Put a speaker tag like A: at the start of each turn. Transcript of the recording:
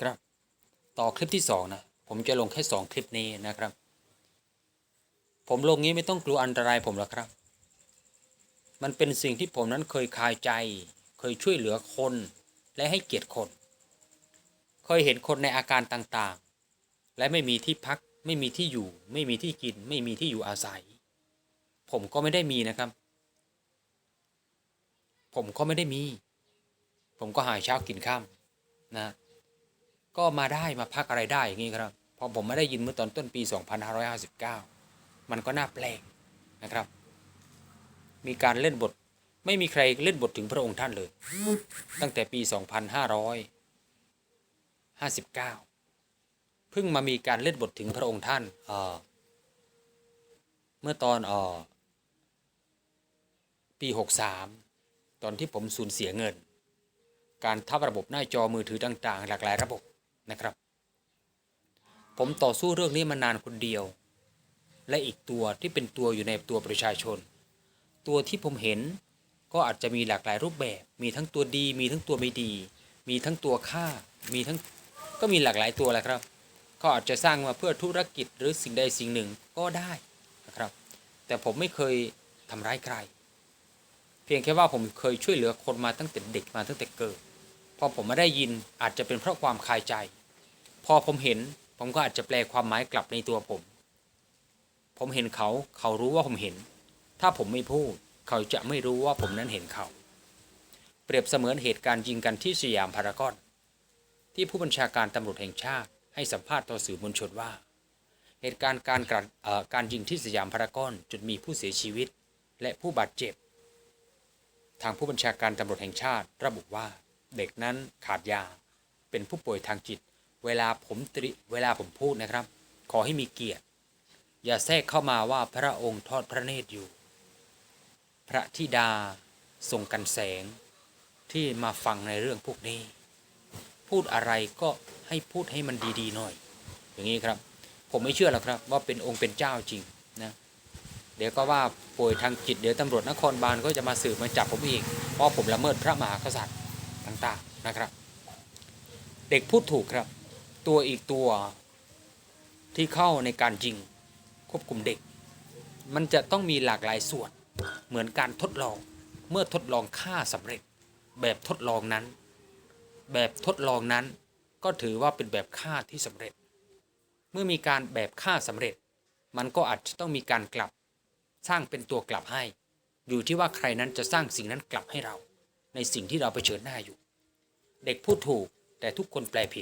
A: ครับ ต่อคลิปที่สองนะผมจะลงแค่สองคลิปนี้นะครับ ผมลงนี้ไม่ต้องกลัวอันตรายผมหรอกครับ มันเป็นสิ่งที่ผมนั้นเคยคายใจ เคยช่วยเหลือคนและให้เกียรติคน เคยเห็นคนในอาการต่างๆ และไม่มีที่พัก ไม่มีที่อยู่ ไม่มีที่กิน ไม่มีที่อยู่อาศัย ผมก็ไม่ได้มีนะครับ ผมก็ไม่ได้มี ผมก็หาเช้ากินข้ามนะ ก็มาได้มาพักอะไรได้อย่างนี้ครับ พอผมไม่ได้ยินเมื่อตอนต้นปี 2559 มันก็น่าแปลกนะครับ มีการเล่นบทไม่มีใครเล่นบทถึงพระองค์ท่านเลย ตั้งแต่ปี 2559 เพิ่งมามีการเล่นบทถึงพระองค์ท่านเเมื่อตอนออปี 63 ตอนที่ผมสูญเสียเงิน การทับระบบหน้าจอมือถือต่าง ๆ หลากหลายระบบ นะครับ ผมต่อสู้เรื่องนี้มานานคนเดียว และอีกตัวที่เป็นตัวอยู่ในตัวประชาชน ตัวที่ผมเห็นก็อาจจะมีหลากหลายรูปแบบ มีทั้งตัวดี มีทั้งตัวไม่ดี มีทั้งตัวฆ่า มีทั้งก็มีหลากหลายตัวแหละครับก็อาจจะสร้างมาเพื่อธุรกิจหรือสิ่งใดสิ่งหนึ่งก็ได้นะครับ แต่ผมไม่เคยทำร้ายใคร เพียงแค่ว่าผมเคยช่วยเหลือคนมาตั้งแต่เด็กมาตั้งแต่เกิด พอผมม่ได้ยินอาจจะเป็นเพราะความคายใจ พอผมเห็น ผมก็อาจจะแปลความหมายกลับในตัวผม ผมเห็นเขา เขารู้ว่าผมเห็น ถ้าผมไม่พูด เขาจะไม่รู้ว่าผมนั้นเห็นเขา เปรียบเสมือนเหตุการณ์ยิงกันที่สยามพารากอน ที่ผู้บัญชาการตำรวจแห่งชาติให้สัมภาษณ์ต่อสื่อมวลชนว่า เหตุการณ์การกระเอ่อการยิงที่สยามพารากอนจนมีผู้เสียชีวิต และผู้บาดเจ็บ ทางผู้บัญชาการตำรวจแห่งชาติระบุว่า เด็กนั้นขาดยา เป็นผู้ป่วยทางจิต เวลาผมตริเวลาผมพูดนะครับ ขอให้มีเกียรติ อย่าแทรกเข้ามาว่าพระองค์ทอดพระเนตรอยู่ พระธิดาทรงกันแสงที่มาฟังในเรื่องพวกนี้ พูดอะไรก็ให้พูดให้มันดีๆหน่อย อย่างนี้ครับ ผมไม่เชื่อหรอกครับ ว่าเป็นองค์เป็นเจ้าจริงนะเดี๋ยวก็ว่าป่วยทางจิตเดี๋ยวตำรวจนครบาลก็จะมาสืบมาจับผมอีกเพราะผมละเมิดพระมหากษัตริย์ต่างๆนะครับ เด็กพูดถูกครับ ตัวอีกตัวที่เข้าในการยิงควบคุมเด็ก มันจะต้องมีหลากหลายส่วน เหมือนการทดลองเมื่อทดลองฆ่าสำเร็จ แบบทดลองนั้น แบบทดลองนั้นก็ถือว่าเป็นแบบฆ่าที่สำเร็จ เมื่อมีการแบบฆ่าสำเร็จ มันก็อาจจะต้องมีการกลับ สร้างเป็นตัวกลับให้ อยู่ที่ว่าใครนั้นจะสร้างสิ่งนั้นกลับให้เรา ในสิ่งที่เราเผชิญหน้าอยู่ เด็กพูดถูกแต่ทุกคนแปลผิด